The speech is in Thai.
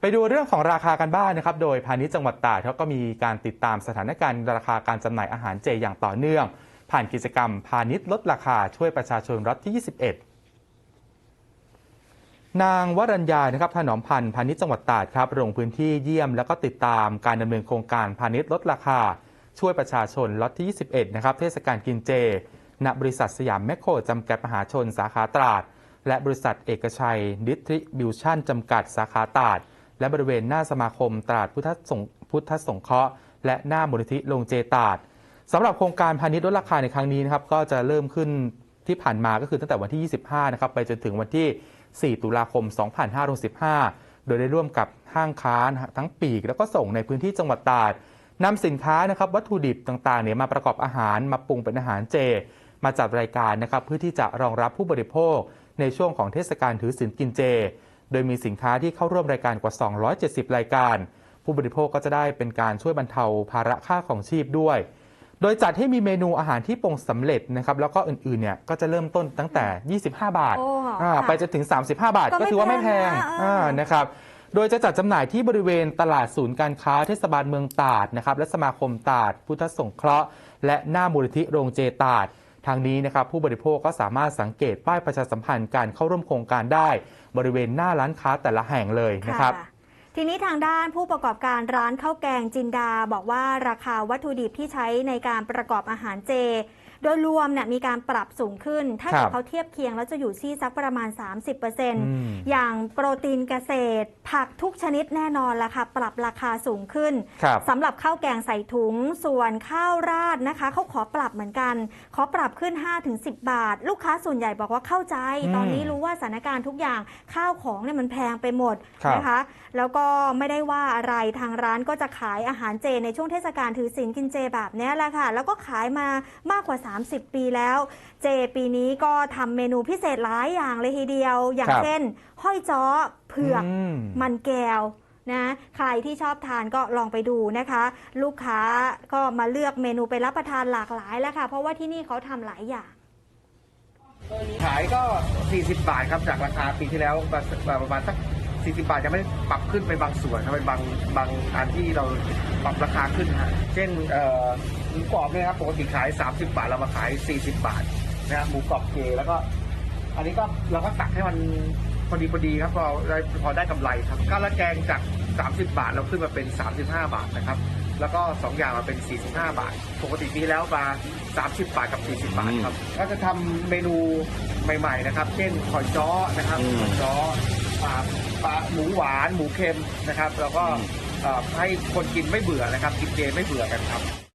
ไปดูเรื่องของราคากันบ้างนะครับ โดยพาณิชย์จังหวัดตราดเขาก็มีการติดตามสถานการณ์ราคาการจำหน่ายอาหารเจอย่างต่อเนื่อง ผ่านกิจกรรมพาณิชย์ลดราคาช่วยประชาชนรัฐที่ 21 นางวรัญญานะครับถนอมพันธ์พาณิชย์จังหวัดตราดครับลงพื้นที่เยี่ยม แล้วก็ติดตามการดำเนินโครงการพาณิชย์ลดราคา ช่วยประชาชนล็อตที่ 21 นะครับเทศกาลกินเจณบริษัทสยามแมคโครจำกัดมหาชนสาขาตราด และบริษัทเอกชัยดิสทริบิวชั่นจำกัดสาขาตราด และบริเวณหน้าสมาคมตราดพุทธสงพุทธสงเคราะห์ และหน้ามูลนิธิโรงเจตาดสำหรับโครงการพาณิชย์ลดราคาในครั้งนี้นะครับก็จะเริ่มขึ้นที่ผ่านมาก็คือตั้งแต่วันที่ 25 นะครับไปจนถึงวันที่ 4 ตุลาคม 2565 โดยได้ร่วมกับห้างค้านทั้งปีก แล้วก็ส่งในพื้นที่จังหวัดตราดนำสินค้านะครับวัตถุดิบต่างๆเนี่ยมาประกอบอาหารมาปรุงเป็นอาหารเจ มาจัดรายการนะครับเพื่อที่จะรองรับผู้บริโภคในช่วงของเทศกาลถือศีลกินเจ โดยมีสินค้าที่เข้าร่วมรายการกว่า 270 รายการ ผู้บริโภคก็จะได้เป็นการช่วยบรรเทาภาระค่าของชีพด้วย โดยจัดให้มี메นูอาหารที่ปรุงสำเร็จนะครับแล้วก็อื่นๆเนี่ยก็จะเริ่มต้นตั้งแต่ 25 บาทโอ้อ่าค่ะไปจนถึง 35 บาท ก็ไม่ก็ถือว่าไม่แพงแพงนะเอออ่อ่านะครับโดยจะจัดจำหน่ายที่บริเวณตลาดศูนย์การค้าเทศบาลเมืองตราดนะครับและสมาคมตราดพุทธสงเคราะห์ และหน้ามูลนิธิโรงเจตราด ทางนี้นะครับผู้บริโภคก็สามารถสังเกตป้ายประชาสัมพันธ์การเข้าร่วมโครงการได้บริเวณหน้าร้านค้าแต่ละแห่งเลยนะครับทีนี้ทางด้านผู้ประกอบการร้านข้าวแกงจินดา บอกว่าราคาวัตถุดิบที่ใช้ในการประกอบอาหารเจ โดยรวมเนี่ยมีการปรับสูงขึ้น ถ้าครัเกิดบเขาเทียบเคียงแล้วจะอยู่ที่สักประมาณ 30%มอย่างโปรตีนเกษตร ผักทุกชนิดแน่นอนละค่ะปรับราคาสูงขึ้นครับสำหรับข้าวแกงใส่ถุงส่วนข้าวราดนะคะเขาขอปรับเหมือนกัน ขอปรับขึ้น 5-10 บาท ลูกค้าส่วนใหญ่บอกว่าเข้าใจอืมตอนนี้รู้ว่าสถานการณ์ทุกอย่างข้าวของเนี่ยมันแพงไปหมดครับนะคะ แล้วก็ไม่ได้ว่าอะไรทางร้านก็จะขายอาหารเจในช่วงเทศกาลถือศีลกินเจแบบเนี้ยแหละค่ะ แล้วก็ขายมามากกว่า30 ปีแล้ว เจปีนี้ก็ทำเมนูพิเศษหลายอย่างเลยทีเดียว อย่างครับเช่น ห้อยจ้อเผือกมมันแก้วนะใครที่ชอบทานก็ลองไปดูนะคะ ลูกค้าก็มาเลือกเมนูไปรับประทานหลากหลายแล้วค่ะ เพราะว่าที่นี่เขาทำหลายอย่าง ขายก็ 40 บาทครับ จากราคาปีที่แล้วประมาณสัก 40 บาทจะไม่ได้ปรับขึ้นไปบางส่วนครับเป็นบางบางอันที่เราปรับราคาขึ้นฮะเช่นเอ่อหมูกรอบเนี่ยครับปกติขาย 30 บาทเรามาขาย 40 บาทนะฮะหมูกรอบเจแล้วก็ อันนี้ก็เราก็ตักให้มันพอดีพอดีครับพอได้พอได้กำไรครับข้าวราดแกงจาก 30 บาทเราขึ้นมาเป็น 35 บาทนะครับ แล้วก็สองอย่างมาเป็น 45 บาท ปกติปีที่แล้วมา 30 บาทกับ 40 บาทครับ ก็จะทำเมนูใหม่ ๆ นะครับ เช่นหอยจ้อนะครับอืมหอยจ้อปลา ปลาหมูหวานหมูเค็มนะครับ แล้วก็ให้คนกินไม่เบื่อนะครับกินเจไม่เบื่อกันครับ